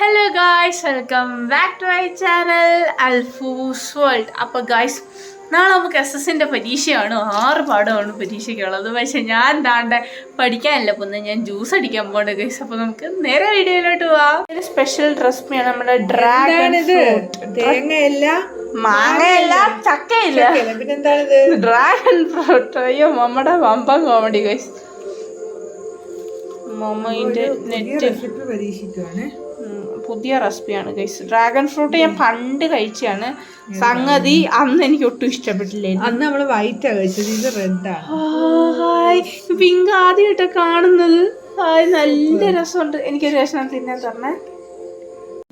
Hello guys welcome back to my channel Alfoos world അപ്പോൾ guys നാളെ നമുക്ക് S എസിന്റെ പരീക്ഷയാണ്. ആറ് പാഠമാണ് പരീക്ഷയ്ക്കുള്ളത്. പക്ഷെ ഞാൻ താണ്ട പഠിക്കാനല്ല. പോകുന്നത് ഞാൻ ജ്യൂസ് അടിക്കാൻ പോകണ്ട ഗൈസ് അപ്പോൾ നമുക്ക് നേരെ വീഡിയോയിലോട്ട് പോവാം. ഒരു സ്പെഷ്യൽ റെസിപ്പിയാണ് നമ്മുടെ ഡ്രാഗൺ തേങ്ങയല്ല? മാങ്ങയല്ല ചക്കയില്ല. പിന്നെന്താണിത്? ഡ്രാഗൺ ഫ്രൂട്ട് അയ്യോ നമ്മുടെ വമ്പൻ കോമഡി ഗൈസ് മൊമ്മയിന്റെ നെറ്റ് പരീക്ഷിക്കുവാണ്. പുതിയ റെസിപ്പിയാണ് ഗൈസ് ഡ്രാഗൺ ഫ്രൂട്ട് ഞാൻ പണ്ട് കഴിച്ചാണ് സംഗതി അന്ന് എനിക്ക് ഒട്ടും ഇഷ്ടപ്പെട്ടില്ലേ അന്ന് നമ്മൾ വൈറ്റാ കഴിച്ചത് ഇത് റെഡാണ് ഹായ്. പിങ്ക് ആദ്യമായിട്ട് കാണുന്നത്. ഹായ് നല്ല രസമുണ്ട്. എനിക്കൊരു രസം തിന്നാൻ തരണേ.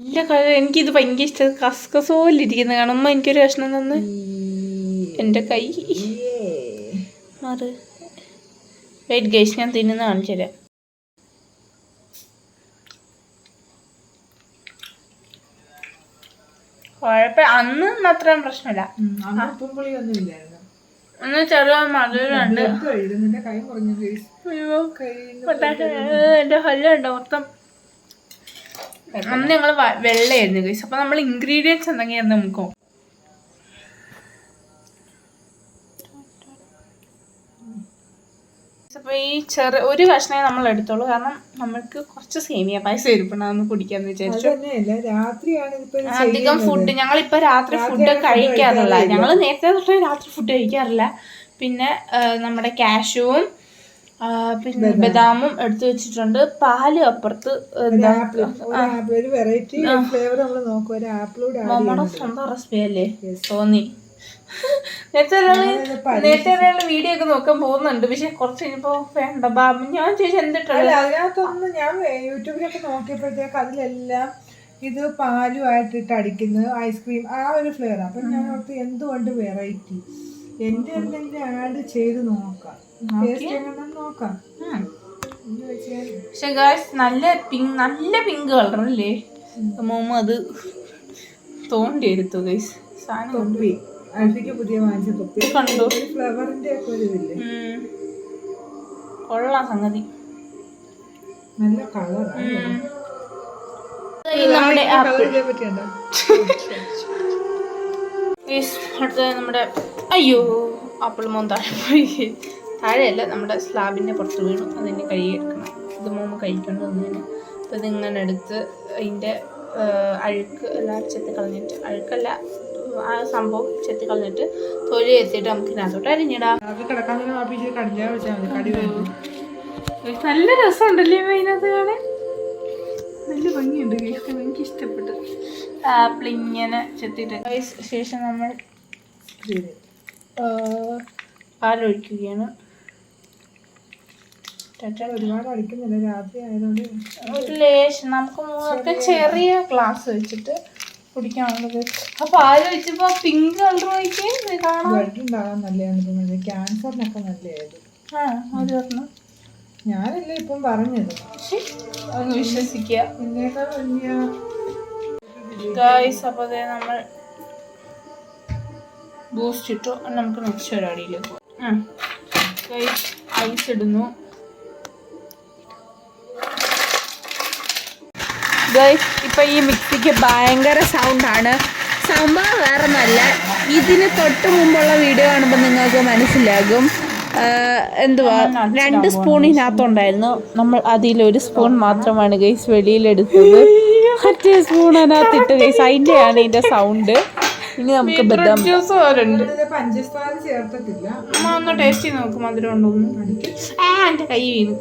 നല്ല കളർ എനിക്കിത് ഭയങ്കര ഇഷ്ടം. കസ്കസ് പോലെ ഇരിക്കുന്ന കാണുമ്പോൾ എനിക്കൊരു കഷ്ണം തന്ന്. എന്റെ കൈ. മാറ്. വെയിറ്റ് ഗൈസ് ഞാൻ തിന്നുന്ന കാണിച്ചു തരാം കുഴപ്പം അന്ന് അത്രയും പ്രശ്നമില്ല. അന്ന് ഉപ്പും പുളിയൊന്നും ഇല്ലായിരുന്നു. ഒന്ന് ചെറിയ മധുരമുണ്ട് എന്റെ ഹല്ലുണ്ട് മൊത്തം? അന്ന് ഞങ്ങൾ വെള്ളയായിരുന്നു ഗൈസ് അപ്പൊ നമ്മൾ ഇൻഗ്രീഡിയൻസ് എന്തെങ്കിലും നമുക്ക്? നോക്കാം. അപ്പൊ ഈ ചെറു ഒരു കഷ്ണേ നമ്മൾ എടുത്തോളൂ കാരണം നമ്മൾക്ക് കുറച്ച് സേമിയ പായസം ഇരിപ്പണമെന്ന് കുടിക്കാന്ന് വിചാരിച്ചു. അധികം ഫുഡ് ഞങ്ങൾ ഇപ്പൊ രാത്രി ഫുഡ് കഴിക്കാറില്ല. ഞങ്ങൾ നേരത്തെ തൊട്ടേ രാത്രി ഫുഡ് കഴിക്കാറില്ല. പിന്നെ നമ്മുടെ കാഷുവും പിന്നെ ബദാമും എടുത്തു വെച്ചിട്ടുണ്ട്. പാൽ അപ്പുറത്ത് വെറൈറ്റി ഫ്ലേവർ നമ്മൾ നോക്കുക ഒരു ആപ്പിളൂടെ നമ്മുടെ സ്വന്തം റെസിപ്പി അല്ലേ? തോന്നി. നേരത്തെ ഒരാൾ നേരത്തെ ഒരാൾ വീഡിയോ ഒക്കെ നോക്കാൻ പോകുന്നുണ്ട്. പക്ഷെ കുറച്ച് കഴിഞ്ഞപ്പോ വേണ്ട. ബാബു ഞാൻ ചോദിച്ചു എന്തിട്ടുള്ളത് അല്ല അതിനകത്തൊന്ന് ഞാൻ യൂട്യൂബിലൊക്കെ നോക്കിയപ്പോഴത്തേക്ക് അതിലെല്ലാം ഇത് പാലുമായിട്ടിട്ട് അടിക്കുന്നത് ഐസ്ക്രീം ആ ഒരു ഫ്ലേവർ അപ്പൊ ഞാൻ ഓർത്ത് എന്തുകൊണ്ട് വെറൈറ്റി എന്റെ എന്തെങ്കിലും ആഡ് ചെയ്ത് നോക്കാം. ടേസ്റ്റ് എങ്ങനെ നോക്കാം. പക്ഷെ ഗായ്സ് നല്ല പിങ്ക് നല്ല പിങ്ക് കളറല്ലേ അല്ലേ? മോമ അത് തോണ്ടി എടുത്തു ഗൈസ് സാധനം അൽഫിക്ക് പുതിയ വാങ്ങിച്ച തൊപ്പി കണ്ടു. ഫ്ലവറിന്റെ ഒക്കെ ഒരു ഇതില്ലേ? കൊള്ളാം സംഗതി. നല്ല കളറാണ് നമ്മുടെ അടുത്തത് നമ്മുടെ അയ്യോ ആപ്പിൾ മോൻ താഴെ പോയി. താഴെയല്ല നമ്മുടെ സ്ലാബിന്റെ പുറത്ത് വീണു. അതിനെ കഴുകിയെടുക്കണം. ഇത് മോമ കഴിക്കൊണ്ട് വന്നതിന് അപ്പോൾ ഇതിങ്ങനെ എടുത്ത് അതിന്റെ അഴുക്ക് എല്ലാം ചെത്തി കളഞ്ഞിട്ട് അഴുക്കല്ല ആ സംഭവം ചെത്തി കളഞ്ഞിട്ട് തൊലി എത്തിയിട്ട് നമുക്ക് ഇതിനകത്തോട്ട് അരിഞ്ഞിടാം. നല്ല രസമുണ്ടല്ലേ അതിനകത്ത് കാണാൻ? നല്ല ഭംഗിയുണ്ട് എനിക്ക് ഇഷ്ടപ്പെട്ടു. ആപ്പിൾ ഇങ്ങനെ ചെത്തിയിട്ട്. ശേഷം നമ്മൾ പാലൊഴിക്കുകയാണ്. ഒരുപാട് അടിക്കുന്നില്ല. രാത്രി ആയതുകൊണ്ട് ഒരു ലേശം. നമുക്ക് മൂന്നൊക്കെ ചെറിയ ഗ്ലാസ് വെച്ചിട്ട് കുടിക്കാനുള്ളത്. അപ്പൊ ആലോചിച്ചപ്പോ പിങ്ക് കളർ നോക്കിയേ? ഇത് കാണാം ബ്ലഡ് ഉണ്ടാകാൻ നല്ലതാണ് തോന്നുന്നത് ക്യാൻസറിനൊക്കെ നല്ലതായത് ആ അത് പറഞ്ഞു? ഞാനല്ലേ ഇപ്പം പറഞ്ഞത്. ഒന്ന് വിശ്വസിക്കുക എന്നേക്കാൾ വലിയ ഗായ്സ് അപ്പോൾ നമ്മൾ ബൂസ്റ്റ് ഇട്ടു. നമുക്ക് നെക്സ്റ്റ് പരിപാടിയിലേക്ക് പോകാം ഗൈസ് ഐസ് ഇടുന്നു. ഗൈസ് ഇപ്പൊ ഈ മിക്സിക്ക് ഭയങ്കര സൗണ്ടാണ് സംഭവം വേറെ നല്ല ഇതിന് തൊട്ട് മുമ്പുള്ള വീഡിയോ കാണുമ്പോൾ നിങ്ങൾക്ക് മനസ്സിലാകും. എന്തുവാ? രണ്ട് സ്പൂണിനകത്തുണ്ടായിരുന്നു. നമ്മൾ നമ്മൾ ഒരു സ്പൂൺ മാത്രമാണ് ഗൈസ് വെളിയിലെടുത്തത്. മറ്റേ സ്പൂൺ അതിനകത്തിട്ട് ഗൈസ് അതിന്റെയാണ് ഇതിന്റെ സൗണ്ട് ഇനി നമുക്ക് ബദാം. ജ്യൂസ് പോലുണ്ട്. പഞ്ചസാര ചേർത്തിട്ടില്ല. അമ്മ ഒന്ന് ടേസ്റ്റ് ചെയ്ത് നോക്കും മധുരം ഉണ്ടോന്ന്. ആ എന്റെ കൈ വീണു.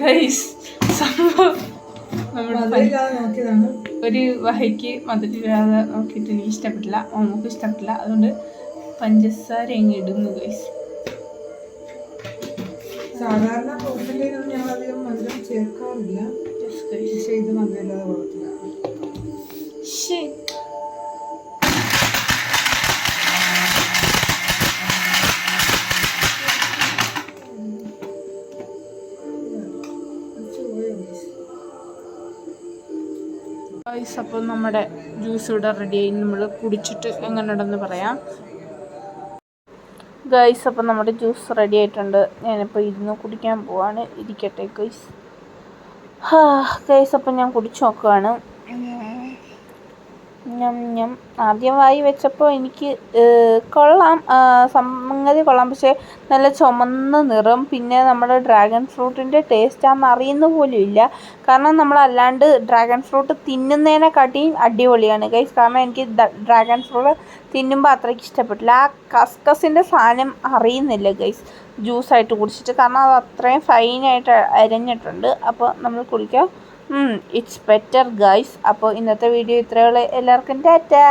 ഗൈസ് സംഭവം ഒരു വഹയ്ക്ക് മധുരമില്ലാതെ നോക്കിയിട്ട് എനിക്ക് ഇഷ്ടപ്പെട്ടില്ല നമുക്ക് ഇഷ്ടപ്പെട്ടില്ല. അതുകൊണ്ട് പഞ്ചസാര അങ്ങ് ഇടുന്നു ഗൈസ് സാധാരണ ഫ്രൂട്ടിന്റെയൊന്നും ഞങ്ങൾ അധികം മധുരം ചേർക്കാറില്ല. പക്ഷേ ഇത് മധുരമില്ലാതെ കുഴപ്പമില്ല ഗൈസ് അപ്പോൾ നമ്മുടെ ജ്യൂസ് ഇവിടെ റെഡിയായി നമ്മൾ കുടിച്ചിട്ട് എങ്ങനെയുണ്ടെന്ന് പറയാം. ഗൈസ് അപ്പോൾ നമ്മുടെ ജ്യൂസ് റെഡി ആയിട്ടുണ്ട്. ഞാനിപ്പോൾ ഇരുന്ന് കുടിക്കാൻ പോവാണ്. ഇരിക്കട്ടെ ഗൈസ് ഗൈസ് അപ്പോൾ ഞാൻ കുടിച്ച് നോക്കുവാണ്. ഞം ഞം. വായി വെച്ചപ്പോൾ എനിക്ക് കൊള്ളാം. സംഗതി കൊള്ളാം. പക്ഷേ നല്ല ചുമന്ന നിറം. പിന്നെ നമ്മുടെ ഡ്രാഗൺ ഫ്രൂട്ടിന്റെ ടേസ്റ്റ് ആണെന്ന് അറിയുന്ന പോലും ഇല്ല. കാരണം നമ്മളല്ലാണ്ട് ഡ്രാഗൺ ഫ്രൂട്ട് തിന്നുന്നതിനെക്കാട്ടിയും അടിപൊളിയാണ്. ഗൈസ് കാരണം എനിക്ക് ഡ്രാഗൺ ഫ്രൂട്ട് തിന്നുമ്പോൾ അത്രയ്ക്ക് ഇഷ്ടപ്പെട്ടില്ല. ആ കസ്കസിന്റെ സാധനം അറിയുന്നില്ല ഗൈസ് ജ്യൂസായിട്ട് കുടിച്ചിട്ട്. കാരണം അത് അത്രയും ഫൈനായിട്ട് അരഞ്ഞിട്ടുണ്ട്. അപ്പോൾ നമ്മൾ കുടിക്കുക ഇറ്റ്സ് ബെറ്റർ ഗൈസ് അപ്പോൾ ഇന്നത്തെ വീഡിയോ ഇത്രയുള്ള എല്ലാവർക്കും ടാറ്റാ.